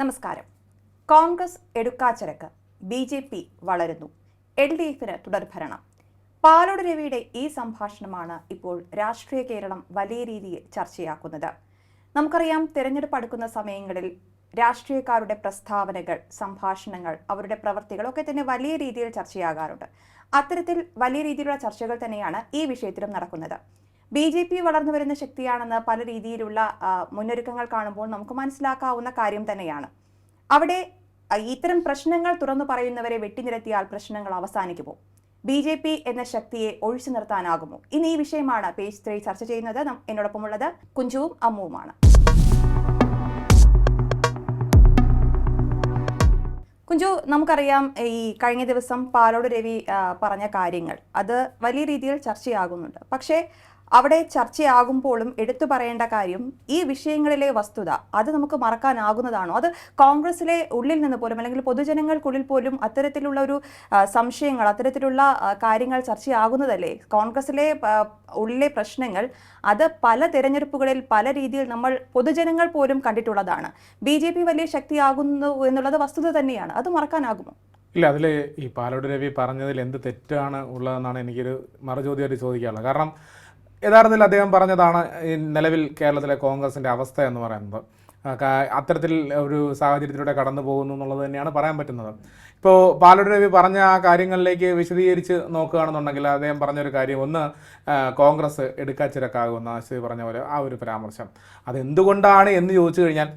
നമസ്കാരം. കോൺഗ്രസ് എടുക്കാച്ചരക്ക് B J P വളരുന്നു. എൽ ഡി എഫിന് തുടർഭരണം. പാലോട് രവിയുടെ ഈ സംഭാഷണമാണ് ഇപ്പോൾ രാഷ്ട്രീയ കേരളം വലിയ രീതിയിൽ ചർച്ചയാക്കുന്നത്. നമുക്കറിയാം തിരഞ്ഞെടുപ്പ് അടുക്കുന്ന സമയങ്ങളിൽ രാഷ്ട്രീയക്കാരുടെ പ്രസ്താവനകൾ സംഭാഷണങ്ങൾ അവരുടെ പ്രവർത്തികളൊക്കെ തന്നെ വലിയ രീതിയിൽ ചർച്ചയാകാറുണ്ട്. അത്തരത്തിൽ വലിയ രീതിയിലുള്ള ചർച്ചകൾ തന്നെയാണ് ഈ വിഷയത്തിലും നടക്കുന്നത്. ബി ജെ പി വളർന്നു വരുന്ന ശക്തിയാണെന്ന് പല രീതിയിലുള്ള മുന്നൊരുക്കങ്ങൾ കാണുമ്പോൾ നമുക്ക് മനസ്സിലാക്കാവുന്ന കാര്യം തന്നെയാണ്. അവിടെ ഇത്തരം പ്രശ്നങ്ങൾ തുറന്നു പറയുന്നവരെ വെട്ടിനിരത്തിയാൽ പ്രശ്നങ്ങൾ അവസാനിക്കുമോ? ബി ജെ പി എന്ന ശക്തിയെ ഒഴിച്ചു നിർത്താനാകുമോ? ഇന്ന് ഈ വിഷയമാണ് പേജ് ത്രീ ചർച്ച ചെയ്യുന്നത്. എന്നോടൊപ്പമുള്ളത് കുഞ്ചുവും അമ്മുവുമാണ്. കുഞ്ചു നമുക്കറിയാം ഈ കഴിഞ്ഞ ദിവസം പാലോട് രവി പറഞ്ഞ കാര്യങ്ങൾ. അത് വലിയ രീതിയിൽ ചർച്ചയാകുന്നുണ്ട്. പക്ഷേ അവിടെ ചർച്ചയാകുമ്പോഴും എടുത്തു പറയേണ്ട കാര്യം ഈ വിഷയങ്ങളിലെ വസ്തുത അത് നമുക്ക് മറക്കാനാകുന്നതാണോ? അത് കോൺഗ്രസിലെ ഉള്ളിൽ നിന്ന് പോലും അല്ലെങ്കിൽ പൊതുജനങ്ങൾക്കുള്ളിൽ പോലും അത്തരത്തിലുള്ള ഒരു സംശയങ്ങൾ അത്തരത്തിലുള്ള കാര്യങ്ങൾ ചർച്ചയാകുന്നതല്ലേ? കോൺഗ്രസിലെ ഉള്ളിലെ പ്രശ്നങ്ങൾ അത് പല തിരഞ്ഞെടുപ്പുകളിൽ പല രീതിയിൽ നമ്മൾ പൊതുജനങ്ങൾ പോലും കണ്ടിട്ടുള്ളതാണ്. ബി ജെ പി വലിയ ശക്തിയാകുന്നു എന്നുള്ളത് വസ്തുത തന്നെയാണ്. അത് മറക്കാനാകുമോ? ഇല്ല അതിൽ ഈ പാലോട് രവി പറഞ്ഞതിൽ എന്ത് തെറ്റാണ് ഉള്ളതെന്നാണ് എനിക്കൊരു മറുചോദ്യമായിട്ട് ചോദിക്കാനുള്ളത്. കാരണം യഥാർത്ഥത്തിൽ അദ്ദേഹം പറഞ്ഞതാണ് നിലവിൽ കേരളത്തിലെ കോൺഗ്രസിന്റെ അവസ്ഥ എന്ന് പറയുന്നത്. അത്തരത്തിൽ ഒരു സാഹചര്യത്തിലൂടെ കടന്നു പോകുന്നു എന്നുള്ളത് തന്നെയാണ് പറയാൻ പറ്റുന്നത്. ഇപ്പോൾ പാലോട് രവി പറഞ്ഞ ആ കാര്യങ്ങളിലേക്ക് വിശദീകരിച്ച് നോക്കുകയാണെന്നുണ്ടെങ്കിൽ അദ്ദേഹം പറഞ്ഞൊരു കാര്യം. ഒന്ന് കോൺഗ്രസ് എടുക്കാച്ചിരക്കാകുമെന്ന് ആശയ പറഞ്ഞ പോലെ ആ ഒരു പരാമർശം. അതെന്തുകൊണ്ടാണ് എന്ന് ചോദിച്ചു കഴിഞ്ഞാൽ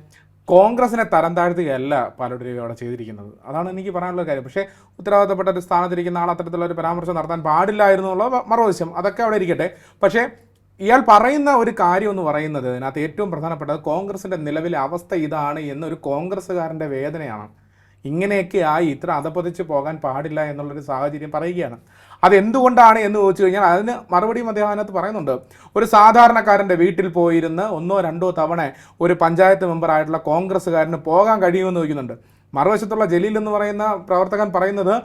കോൺഗ്രസിനെ തരം താഴ്ത്തുകയല്ല പാലോട്ടിരി അവിടെ ചെയ്തിരിക്കുന്നത്. അതാണ് എനിക്ക് പറയാനുള്ള കാര്യം. പക്ഷേ ഉത്തരവാദിത്തപ്പെട്ട ഒരു സ്ഥാനത്തിരിക്കുന്ന ആൾ അത്തരത്തിലുള്ള ഒരു പരാമർശം നടത്താൻ പാടില്ലായിരുന്നു എന്നുള്ള മറുവശം അതൊക്കെ അവിടെ ഇരിക്കട്ടെ. പക്ഷേ ഇയാൾ പറയുന്ന ഒരു കാര്യം എന്ന് പറയുന്നത് അതിനകത്ത് ഏറ്റവും പ്രധാനപ്പെട്ടത് കോൺഗ്രസിന്റെ നിലവിലെ അവസ്ഥ ഇതാണ് എന്നൊരു കോൺഗ്രസ്സുകാരന്റെ വേദനയാണ്. ഇങ്ങനെയൊക്കെ ആയി ഇത്ര അതപ്പതിച്ച് പോകാൻ പാടില്ല എന്നുള്ളൊരു സാഹചര്യം പറയുകയാണ്. അതെന്തുകൊണ്ടാണ് എന്ന് ചോദിച്ചു കഴിഞ്ഞാൽ അതിന് മറുപടിയും അദ്ദേഹം അതിനകത്ത് പറയുന്നുണ്ട്. ഒരു സാധാരണക്കാരന്റെ വീട്ടിൽ പോയിരുന്ന് ഒന്നോ രണ്ടോ തവണ ഒരു പഞ്ചായത്ത് മെമ്പറായിട്ടുള്ള കോൺഗ്രസ്സുകാരന് പോകാൻ കഴിയുമെന്ന് ചോദിക്കുന്നുണ്ട്. മറുവശത്തുള്ള ജലീൽ എന്ന് പറയുന്ന പ്രവർത്തകൻ പറയുന്നത്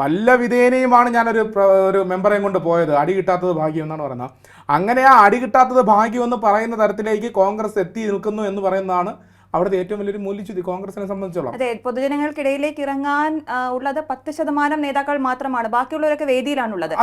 വല്ല വിധേനയുമാണ് ഞാനൊരു ഒരു മെമ്പറേയും കൊണ്ട് പോയത്. അടി കിട്ടാത്തത് ഭാഗ്യം എന്നാണ് പറയുന്നത്. അങ്ങനെ ആ അടി കിട്ടാത്തത് ഭാഗ്യം എന്ന് പറയുന്ന തരത്തിലേക്ക് കോൺഗ്രസ് എത്തി നിൽക്കുന്നു എന്ന് പറയുന്നതാണ് അവിടുത്തെ ഏറ്റവും വലിയൊരു മൂല്യച്യുതി കോൺഗ്രസിനെ സംബന്ധിച്ചോളം. അതെ പൊതുജനങ്ങൾക്കിടയിലേക്ക് ഇറങ്ങാൻ ഉള്ളത് പത്ത് ശതമാനം നേതാക്കൾ മാത്രമാണ്. ബാക്കിയുള്ളവരൊക്കെ വേദിയിലാണുള്ളത്.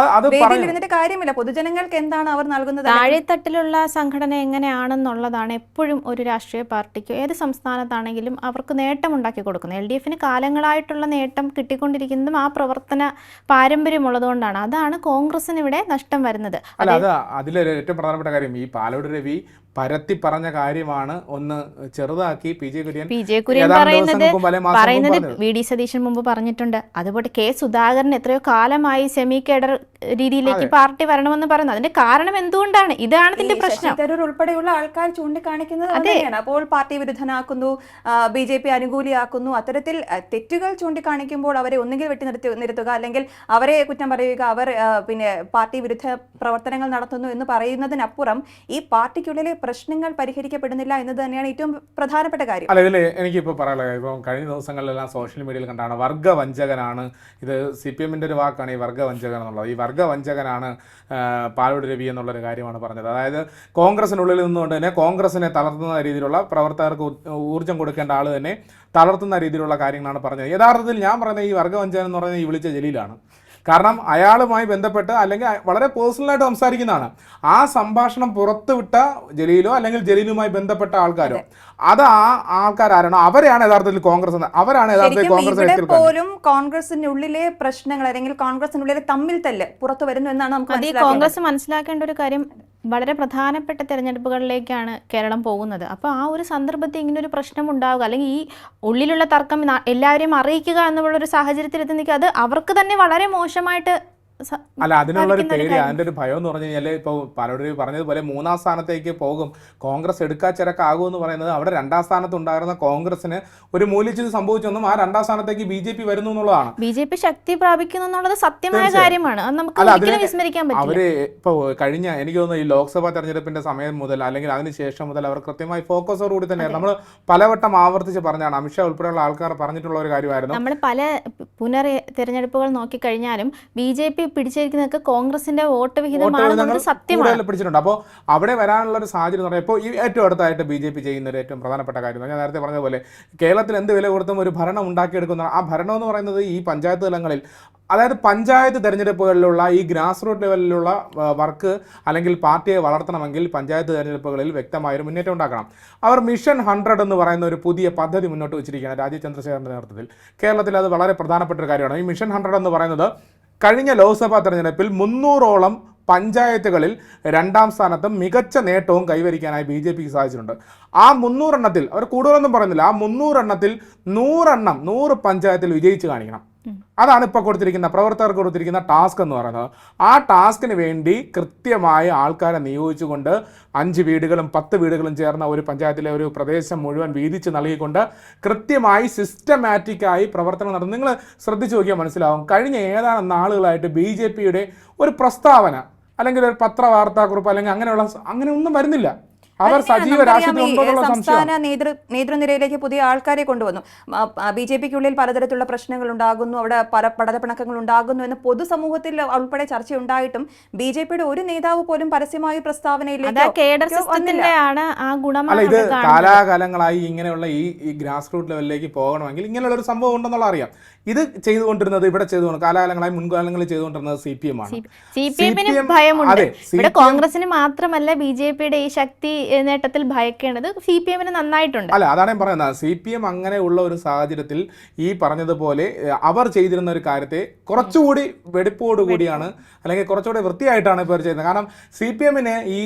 ഇതിന്റെ കാര്യമില്ല. പൊതുജനങ്ങൾക്ക് എന്താണ് അവർ നൽകുന്നത്? താഴെത്തട്ടിലുള്ള സംഘടന എങ്ങനെയാണെന്നുള്ളതാണ് എപ്പോഴും ഒരു രാഷ്ട്രീയ പാർട്ടിക്ക് ഏത് സംസ്ഥാനത്താണെങ്കിലും അവർക്ക് നേട്ടം ഉണ്ടാക്കി കൊടുക്കുന്നത്. എൽ ഡി എഫിന് കാലങ്ങളായിട്ടുള്ള നേട്ടം കിട്ടിക്കൊണ്ടിരിക്കുന്നതും ആ പ്രവർത്തന പാരമ്പര്യമുള്ളതുകൊണ്ടാണ്. അതാണ് കോൺഗ്രസിന് ഇവിടെ നഷ്ടം വരുന്നത്. അല്ല അത് അതിലൊരു ഏറ്റവും പ്രധാനപ്പെട്ട കാര്യം ഈ പാലോട് രവി പരത്തി പറഞ്ഞ കാര്യമാണ് ഒന്ന് ചെറുതാക്കി P J Kurian P J Kurian പറയുന്നത് വി ഡി സതീശൻ മുമ്പ് പറഞ്ഞിട്ടുണ്ട്. അതുപോലെ കെ സുധാകരൻ എത്രയോ കാലമായി സെമി കേഡർ രീതിയിലേക്ക് പാർട്ടി വരണമെന്ന് പറയുന്നത് അതിന്റെ കാരണം എന്തുകൊണ്ടാണ്? ഇതാണ് ഇതിന്റെ പ്രശ്നം. തരൂർ ഉൾപ്പെടെയുള്ള ആൾക്കാർ ചൂണ്ടിക്കാണിക്കുന്നത് അതെയാണ് അതെ. അപ്പോൾ പാർട്ടി വിരുദ്ധനാക്കുന്നു ബി ജെ പി അനുകൂലിയാക്കുന്നു. അത്തരത്തിൽ തെറ്റുകൾ ചൂണ്ടിക്കാണിക്കുമ്പോൾ അവരെ ഒന്നുകിൽ വെട്ടി നിർത്തി നിർത്തുക അല്ലെങ്കിൽ അവരെ കുറ്റം പറയുക അവർ പിന്നെ പാർട്ടി വിരുദ്ധ പ്രവർത്തനങ്ങൾ നടത്തുന്നു എന്ന് പറയുന്നതിനപ്പുറം ഈ പാർട്ടിക്കുള്ളിലെ പ്രശ്നങ്ങൾ പരിഹരിക്കപ്പെടുന്നില്ല എന്നത് തന്നെയാണ് ഏറ്റവും പ്രധാനപ്പെട്ട കാര്യം. അല്ല ഇതിൽ എനിക്കിപ്പോൾ പറയാനുള്ള ഇപ്പം കഴിഞ്ഞ ദിവസങ്ങളിലെല്ലാം സോഷ്യൽ മീഡിയയിൽ കണ്ടാണ് വർഗവഞ്ചകനാണ് ഇത് സി പി എമ്മിന്റെ ഒരു വാക്കാണ് ഈ വർഗവഞ്ചകൻ എന്നുള്ളത് ഈ വർഗവഞ്ചകനാണ് പാലോട് രവി എന്നുള്ളൊരു കാര്യമാണ് പറഞ്ഞത്. അതായത് കോൺഗ്രസിനുള്ളിൽ നിന്നുകൊണ്ട് തന്നെ കോൺഗ്രസിനെ തളർത്തുന്ന രീതിയിലുള്ള പ്രവർത്തകർക്ക് ഊർജം കൊടുക്കേണ്ട ആൾ തന്നെ തളർത്തുന്ന രീതിയിലുള്ള കാര്യങ്ങളാണ് പറഞ്ഞത്. യഥാർത്ഥത്തിൽ ഞാൻ പറയുന്നത് ഈ വർഗവഞ്ചകൻ എന്ന് പറയുന്നത് ഈ വിളിച്ച ജലീലാണ്. കാരണം അയാളുമായി ബന്ധപ്പെട്ട് അല്ലെങ്കിൽ വളരെ പേഴ്സണലായിട്ട് സംസാരിക്കുന്നതാണ്. ആ സംഭാഷണം പുറത്തുവിട്ട ജലീലോ അല്ലെങ്കിൽ ജലീലുമായി ബന്ധപ്പെട്ട ആൾക്കാരോ. അത്. ആ ആൾക്കാരാരാണോ? അവരെയാണ് യഥാർത്ഥത്തിൽ കോൺഗ്രസ് എന്ന് അവരാണ് യഥാർത്ഥത്തിൽ കോൺഗ്രസ് പോലും കോൺഗ്രസിനുള്ളിലെ പ്രശ്നങ്ങൾ അല്ലെങ്കിൽ കോൺഗ്രസിനുള്ളിലെ തമ്മിൽ തല്ല് പുറത്തു വരുന്നു എന്നാണ് നമുക്ക് അത് കോൺഗ്രസ് മനസ്സിലാക്കേണ്ട ഒരു കാര്യം വളരെ പ്രധാനപ്പെട്ട തിരഞ്ഞെടുപ്പുകളിലേക്കാണ് കേരളം പോകുന്നത്. അപ്പോൾ ആ ഒരു സന്ദർഭത്തിൽ ഇങ്ങനെ ഒരു പ്രശ്നം ഉണ്ടാവുക അല്ലെങ്കിൽ ഈ ഉള്ളിലുള്ള തർക്കം എല്ലാവരെയും അറിയിക്കുക എന്നുള്ള ഒരു സാഹചര്യത്തിൽ എത്തി നിൽക്കുക അത് അവർക്ക് തന്നെ വളരെ മോശമായിട്ട് അല്ല അതിനുള്ള ഒരു പേര് പേടി അതിന്റെ ഒരു ഭയം എന്ന് പറഞ്ഞു കഴിഞ്ഞാൽ ഇപ്പോൾ പലരും പറഞ്ഞതുപോലെ മൂന്നാം സ്ഥാനത്തേക്ക് പോകും. കോൺഗ്രസ് എടുക്കാച്ചിരക്കാകും എന്ന് പറയുന്നത് അവിടെ രണ്ടാം സ്ഥാനത്ത് ഉണ്ടായിരുന്ന കോൺഗ്രസിന് ഒരു മൂല്യച്ചിത് സംഭവിച്ചൊന്നും ആ രണ്ടാം സ്ഥാനത്തേക്ക് ബി ജെ പി വരുന്നു എന്നുള്ളതാണ്. ബി ജെ പി ശക്തി പ്രാപിക്കുന്നു എന്നുള്ളത് സത്യമായ കാര്യമാണ്. നമുക്ക് വിസ്മരിക്കാൻ അവർ ഇപ്പോൾ കഴിഞ്ഞ എനിക്ക് തോന്നുന്നു ഈ ലോക്സഭാ തെരഞ്ഞെടുപ്പിന്റെ സമയം മുതൽ അല്ലെങ്കിൽ അതിനുശേഷം മുതൽ അവർ കൃത്യമായി ഫോക്കസോട് കൂടി തന്നെയാണ്. നമ്മൾ പലവട്ടം ആവർത്തിച്ച് പറഞ്ഞാണ്. അമിത്ഷാ ഉൾപ്പെടെയുള്ള ആൾക്കാർ പറഞ്ഞിട്ടുള്ള ഒരു കാര്യമായിരുന്നു. നമ്മൾ പല പുനർ തിരഞ്ഞെടുപ്പുകൾ നോക്കിക്കഴിഞ്ഞാലും ബി ജെ പി പിടിച്ചിരിക്കുന്നതൊക്കെ കോൺഗ്രസിന്റെ വോട്ട് വിഹിതമാണെന്നുള്ളത് സത്യമാണ്. പിടിച്ചിട്ടുണ്ട്. അപ്പോൾ അവിടെ വരാനുള്ള ഒരു സാഹചര്യം എന്ന് ഇപ്പോൾ ഈ ഏറ്റവും അടുത്തായിട്ട് ബി ജെ പി ചെയ്യുന്ന ഒരു ഏറ്റവും പ്രധാനപ്പെട്ട കാര്യം ഞാൻ നേരത്തെ പറഞ്ഞ പോലെ കേരളത്തിൽ എന്ത് വില കൊടുത്തും ഒരു ഭരണം ഉണ്ടാക്കിയെടുക്കുന്ന ആ ഭരണം എന്ന് പറയുന്നത് ഈ പഞ്ചായത്ത് തലങ്ങളിൽ അതായത് പഞ്ചായത്ത് തെരഞ്ഞെടുപ്പുകളിലുള്ള ഈ ഗ്രാസ് റൂട്ട് ലെവലിലുള്ള വർക്ക് അല്ലെങ്കിൽ പാർട്ടിയെ വളർത്തണമെങ്കിൽ പഞ്ചായത്ത് തെരഞ്ഞെടുപ്പുകളിൽ വ്യക്തമായൊരു മുന്നേറ്റം ഉണ്ടാക്കണം. അവർ മിഷൻ ഹൺഡ്രഡ് എന്ന് പറയുന്ന ഒരു പുതിയ പദ്ധതി മുന്നോട്ട് വെച്ചിരിക്കുകയാണ് രാജീവ് ചന്ദ്രശേഖരന്റെ നേതൃത്വത്തിൽ. കേരളത്തിൽ അത് വളരെ പ്രധാനപ്പെട്ട ഒരു കാര്യമാണ്. ഈ മിഷൻ ഹൺഡ്രഡ് എന്ന് പറയുന്നത് കഴിഞ്ഞ ലോക്സഭാ തെരഞ്ഞെടുപ്പിൽ മുന്നൂറോളം പഞ്ചായത്തുകളിൽ രണ്ടാം സ്ഥാനത്തും മികച്ച നേട്ടവും കൈവരിക്കാനായി ബി ജെ പിക്ക് സാധിച്ചിട്ടുണ്ട്. ആ മുന്നൂറെണ്ണത്തിൽ അവർ കൂടുതലൊന്നും പറയുന്നില്ല ആ മുന്നൂറെണ്ണത്തിൽ നൂറെണ്ണം നൂറ് പഞ്ചായത്തിൽ വിജയിച്ച് കാണിക്കണം. അതാണ് ഇപ്പോൾ കൊടുത്തിരിക്കുന്ന പ്രവർത്തകർക്ക് കൊടുത്തിരിക്കുന്ന ടാസ്ക് എന്ന് പറയുന്നത്. ആ ടാസ്കിന് വേണ്ടി കൃത്യമായ ആൾക്കാരെ നിയോഗിച്ചുകൊണ്ട് അഞ്ച് വീടുകളും പത്ത് വീടുകളും ചേർന്ന ഒരു പഞ്ചായത്തിലെ ഒരു പ്രദേശം മുഴുവൻ വീതിച്ച് നൽകിക്കൊണ്ട് കൃത്യമായി സിസ്റ്റമാറ്റിക്കായി പ്രവർത്തനം നടന്നു നിങ്ങൾ ശ്രദ്ധിച്ചു നോക്കിയാൽ മനസ്സിലാവും. കഴിഞ്ഞ ഏതാനും നാളുകളായിട്ട് ബി ജെ പിയുടെ ഒരു പ്രസ്താവന അല്ലെങ്കിൽ ഒരു പത്രവാർത്താക്കുറിപ്പ് അല്ലെങ്കിൽ അങ്ങനെയുള്ള അങ്ങനെ ഒന്നും വരുന്നില്ല. അവർ സജീവ സംസ്ഥാന നേതൃ നേതൃനിരയിലേക്ക് പുതിയ ആൾക്കാരെ കൊണ്ടുവന്നു. ബി ജെ പിക്കുള്ളിൽ പലതരത്തിലുള്ള പ്രശ്നങ്ങൾ ഉണ്ടാകുന്നു അവിടെ പല പടതപ്പിണക്കങ്ങൾ ഉണ്ടാകുന്നു എന്ന് പൊതുസമൂഹത്തിൽ ഉൾപ്പെടെ ചർച്ച ഉണ്ടായിട്ടും ബി ജെ പിയുടെ ഒരു നേതാവ് പോലും പരസ്യമായ പ്രസ്താവനയിലേക്ക് അല്ല ഇത് കാലാകാലങ്ങളായി ഇങ്ങനെയുള്ള ഈ ഈ ഗ്രാസ് റൂട്ട് ലെവലിലേക്ക് പോകണമെങ്കിൽ ഇങ്ങനെയുള്ള ഒരു സംഭവം ഉണ്ടെന്നുള്ള അറിയാം. ഇത് ചെയ്തുകൊണ്ടിരുന്നത് ഇവിടെ ചെയ്തുകൊണ്ട് കാലാകാലങ്ങളായി മുൻകാലങ്ങളിൽ ചെയ്തുകൊണ്ടിരുന്നത് സി പി എം ആണ്. സി പി എമ്മിന് ഭയമുണ്ട്. ഇവിടെ കോൺഗ്രസിന് മാത്രമല്ല ബി ജെ പിയുടെ ഈ ശക്തി നേട്ടത്തിൽ ഭയക്കേണ്ടത് സി പി എമ്മിന് നന്നായിട്ടുണ്ട്. അല്ല അതാണ് ഞാൻ പറയുന്നത്. സി പി എം അങ്ങനെയുള്ള ഒരു സാഹചര്യത്തിൽ ഈ പറഞ്ഞതുപോലെ അവർ ചെയ്തിരുന്ന ഒരു കാര്യത്തെ കുറച്ചുകൂടി വെടിപ്പോടുകൂടിയാണ് അല്ലെങ്കിൽ കുറച്ചുകൂടി വൃത്തിയായിട്ടാണ് ഇപ്പോൾ ചെയ്യുന്നത്. കാരണം സി പി എമ്മിന് ഈ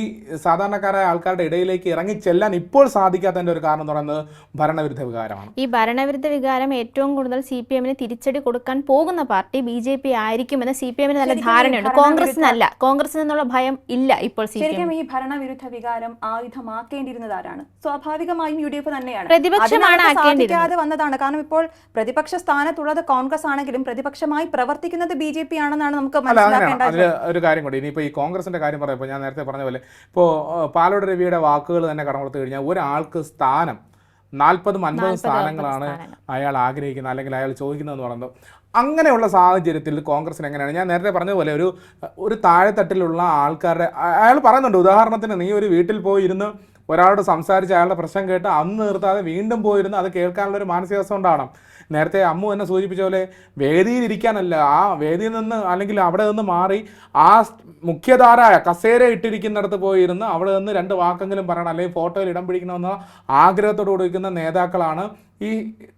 സാധാരണക്കാരായ ആൾക്കാരുടെ ഇടയിലേക്ക് ഇറങ്ങി ചെല്ലാൻ ഇപ്പോൾ സാധിക്കാത്തതിന്റെ ഒരു കാരണം എന്ന് പറയുന്നത് ഭരണവിരുദ്ധ വികാരമാണ്. ഈ ഭരണവിരുദ്ധ വികാരം ഏറ്റവും കൂടുതൽ സി പി എമ്മിന് തിരിച്ചടി കൊടുക്കാൻ പോകുന്ന പാർട്ടി ബി ജെ പി ആയിരിക്കുമെന്ന് സി പി എമ്മിന് നല്ല ധാരണയുണ്ട്. കോൺഗ്രസ് കോൺഗ്രസിനല്ല കോൺഗ്രസ് എന്നുള്ള ഭയം ഇല്ല ഇപ്പോൾ സി പി എം. ശരിക്കും ഈ ഭരണവിരുദ്ധ വികാരം ആയുധമാക്കേണ്ടിയിരുന്നത് ആരാണ് സ്വാഭാവികമായും യു ഡി എഫ് തന്നെയാണ്. സാധിക്കാതെ വന്നതാണ്. കാരണം ഇപ്പോൾ പ്രതിപക്ഷ സ്ഥാനത്തുള്ളത് കോൺഗ്രസ് ആണെങ്കിലും പ്രതിപക്ഷമായി പ്രവർത്തിക്കുന്നത് ബി ജെ പി ആണെന്നാണ് നമുക്ക് മനസ്സിലാക്കേണ്ടത്. ഒരു കാര്യം കൂടി. ഇനിയിപ്പോൾ ഈ കോൺഗ്രസിന്റെ കാര്യം പറയുമ്പോൾ ഞാൻ നേരത്തെ പറഞ്ഞ പോലെ ഇപ്പോ പാലോട് രവിയുടെ വാക്കുകൾ തന്നെ കടം കൊടുത്തു കഴിഞ്ഞാൽ ഒരാൾക്ക് സ്ഥാനം നാൽപ്പതും അൻപതും 40 സ്ഥാനങ്ങളാണ് അയാൾ ആഗ്രഹിക്കുന്നത് അല്ലെങ്കിൽ അയാൾ ചോദിക്കുന്നതെന്ന് പറയുന്നത്. അങ്ങനെയുള്ള സാഹചര്യത്തിൽ കോൺഗ്രസിന് എങ്ങനെയാണ്? ഞാൻ നേരത്തെ പറഞ്ഞതുപോലെ പോലെ ഒരു ഒരു താഴെത്തട്ടിലുള്ള ആൾക്കാരുടെ അയാൾ പറയുന്നുണ്ട് ഉദാഹരണത്തിന് നീ ഒരു വീട്ടിൽ പോയിരുന്ന് ഒരാളോട് സംസാരിച്ച് അയാളുടെ പ്രശ്നം കേട്ട് അന്ന് നിർത്താതെ വീണ്ടും പോയിരുന്ന് അത് കേൾക്കാനുള്ള ഒരു മാനസികാവസ്ഥ ഉണ്ടാവണം നേരത്തെ അമ്മു എന്നെ സൂചിപ്പിച്ച പോലെ വേദിയിൽ ഇരിക്കാനല്ല ആ വേദിയിൽ നിന്ന് അല്ലെങ്കിൽ അവിടെ നിന്ന് മാറി ആ മുഖ്യധാരായ കസേര ഇട്ടിരിക്കുന്നിടത്ത് പോയിരുന്ന് അവിടെ നിന്ന് രണ്ട് വാക്കെങ്കിലും പറയണം അല്ലെങ്കിൽ ഫോട്ടോയിൽ ഇടം പിടിക്കണമെന്ന ആഗ്രഹത്തോട് കൊടുക്കുന്ന നേതാക്കളാണ് ഈ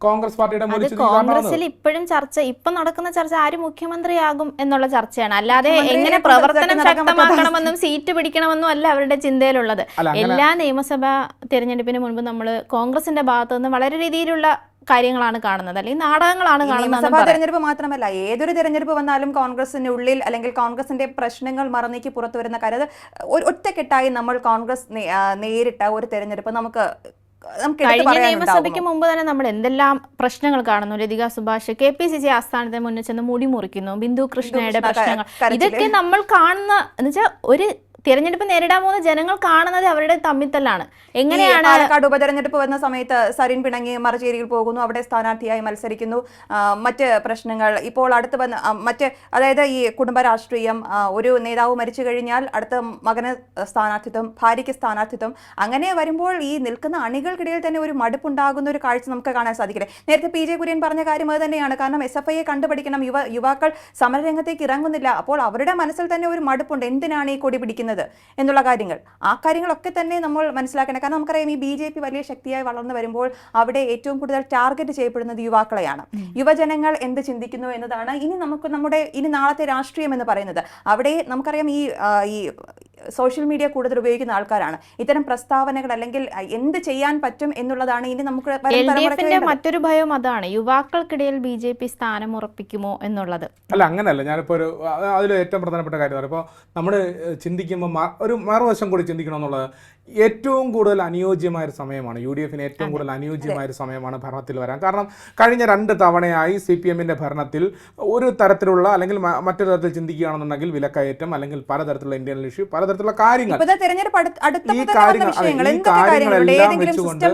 കോൺഗ്രസ് പാർട്ടിയുടെ കോൺഗ്രസിൽ ഇപ്പോഴും ചർച്ച ഇപ്പൊ നടക്കുന്ന ചർച്ച ആര് മുഖ്യമന്ത്രിയാകും എന്നുള്ള ചർച്ചയാണ്. അല്ലാതെ എങ്ങനെ പ്രവർത്തനം ശക്തമാക്കണമെന്നും സീറ്റ് പിടിക്കണമെന്നും അല്ല അവരുടെ ചിന്തയിലുള്ളത്. എല്ലാ നിയമസഭാ തിരഞ്ഞെടുപ്പിന് മുൻപ് നമ്മൾ കോൺഗ്രസിന്റെ ഭാഗത്തു നിന്ന് വളരെ രീതിയിലുള്ള കാര്യങ്ങളാണ് കാണുന്നത്. അല്ലെങ്കിൽ നാടകങ്ങളാണ് കാണുന്നത് നിയമസഭാ തെരഞ്ഞെടുപ്പ് മാത്രമല്ല ഏതൊരു തെരഞ്ഞെടുപ്പ് വന്നാലും കോൺഗ്രസിന്റെ ഉള്ളിൽ അല്ലെങ്കിൽ കോൺഗ്രസിന്റെ പ്രശ്നങ്ങൾ മറന്നേക്ക് പുറത്തു വരുന്ന കാര്യം അത് ഒറ്റക്കെട്ടായി നമ്മൾ കോൺഗ്രസ് നേരിട്ട ഒരു തെരഞ്ഞെടുപ്പ് നമുക്ക് കഴിഞ്ഞ നിയമസഭയ്ക്ക് മുമ്പ് തന്നെ നമ്മൾ എന്തെല്ലാം പ്രശ്നങ്ങൾ കാണുന്നു? Lathika Subhash K P C C ആസ്ഥാനത്തെ മുന്നിൽ ചെന്ന് മുടി മുറിക്കുന്നു. ബിന്ദു കൃഷ്ണയുടെ പ്രശ്നങ്ങൾ. ഇതൊക്കെ നമ്മൾ കാണുന്ന എന്നുവെച്ചാൽ ഒരു തിരഞ്ഞെടുപ്പ് നേരിടാൻ പോകുന്ന ജനങ്ങൾ കാണുന്നത് അവരുടെ തമ്മിത്തല്ലാണ്. എങ്ങനെയാണ് പാലക്കാട് ഉപതെരഞ്ഞെടുപ്പ് വരുന്ന സമയത്ത് സരിൻ പിണങ്ങി മറച്ചേരിയിൽ പോകുന്നു അവിടെ സ്ഥാനാർത്ഥിയായി മത്സരിക്കുന്നു. മറ്റ് പ്രശ്നങ്ങൾ ഇപ്പോൾ അടുത്ത് വന്ന് മറ്റ് അതായത് ഈ കുടുംബ രാഷ്ട്രീയം ഒരു നേതാവ് മരിച്ചു കഴിഞ്ഞാൽ അടുത്ത മകന് സ്ഥാനാർത്ഥിത്വം ഭാര്യയ്ക്ക് സ്ഥാനാർത്ഥിത്വം അങ്ങനെ വരുമ്പോൾ ഈ നിൽക്കുന്ന അണികൾക്കിടയിൽ തന്നെ ഒരു മടുപ്പുണ്ടാകുന്ന ഒരു കാഴ്ച നമുക്ക് കാണാൻ സാധിക്കില്ലേ? നേരത്തെ പി ജെ കുര്യൻ പറഞ്ഞ കാര്യം അത് തന്നെയാണ്. കാരണം എസ് എഫ് ഐയെ കണ്ടുപിടിക്കണം യുവ യുവാക്കൾ സമരരംഗത്തേക്ക് ഇറങ്ങുന്നില്ല. അപ്പോൾ അവരുടെ മനസ്സിൽ തന്നെ ഒരു മടുപ്പുണ്ട്. എന്തിനാണ് ഈ കൊടി പിടിക്കുന്നത്? എന്നുള്ള കാര്യങ്ങൾ. ആ കാര്യങ്ങളൊക്കെ തന്നെ നമ്മൾ മനസ്സിലാക്കണം കാരണം നമുക്കറിയാം ഈ ബി ജെ പി വലിയ ശക്തിയായി വളർന്നു വരുമ്പോൾ അവിടെ ഏറ്റവും കൂടുതൽ ടാർഗറ്റ് ചെയ്യപ്പെടുന്നത് യുവാക്കളെയാണ്. യുവജനങ്ങൾ എന്ത് ചിന്തിക്കുന്നു എന്നതാണ് ഇനി നമുക്ക് നമ്മുടെ ഇനി നാളത്തെ രാഷ്ട്രീയം എന്ന് പറയുന്നത്. അവിടെ നമുക്കറിയാം ഈ ഈ സോഷ്യൽ മീഡിയ കൂടുതൽ ഉപയോഗിക്കുന്ന ആൾക്കാരാണ്. ഇത്തരം പ്രസ്താവനകൾ അല്ലെങ്കിൽ എന്ത് ചെയ്യാൻ പറ്റും എന്നുള്ളതാണ് ഇനി നമുക്ക്. മറ്റൊരു ഭയം അതാണ്. യുവാക്കൾക്കിടയിൽ ബി ജെ പി സ്ഥാനം ഉറപ്പിക്കുമോ എന്നുള്ളത്. അല്ല അങ്ങനെയല്ല. ഞാനിപ്പോൾ ഒരു അതിൽ ഏറ്റവും പ്രധാനപ്പെട്ട കാര്യം ഇപ്പോൾ നമ്മൾ ചിന്തിക്കുമ്പോൾ ഒരു മറുവശം കൂടി ചിന്തിക്കണം എന്നുള്ളത് ഏറ്റവും കൂടുതൽ അനുയോജ്യമായ ഒരു സമയമാണ്. യു ഡി എഫിന് ഏറ്റവും കൂടുതൽ അനുയോജ്യമായ ഒരു സമയമാണ് ഭരണത്തിൽ വരാൻ. കാരണം കഴിഞ്ഞ രണ്ട് തവണയായി സി പി എമ്മിന്റെ ഭരണത്തിൽ ഒരു തരത്തിലുള്ള അല്ലെങ്കിൽ മറ്റൊരു തരത്തിൽ ചിന്തിക്കുകയാണെന്നുണ്ടെങ്കിൽ വിലക്കയറ്റം അല്ലെങ്കിൽ പലതരത്തിലുള്ള ഇന്ത്യൻ ഇഷ്യൂ പലതരത്തിലുള്ള കാര്യങ്ങൾ. ഈ കാര്യങ്ങൾ- ഈ കാര്യങ്ങളെല്ലാം വെച്ചുകൊണ്ട്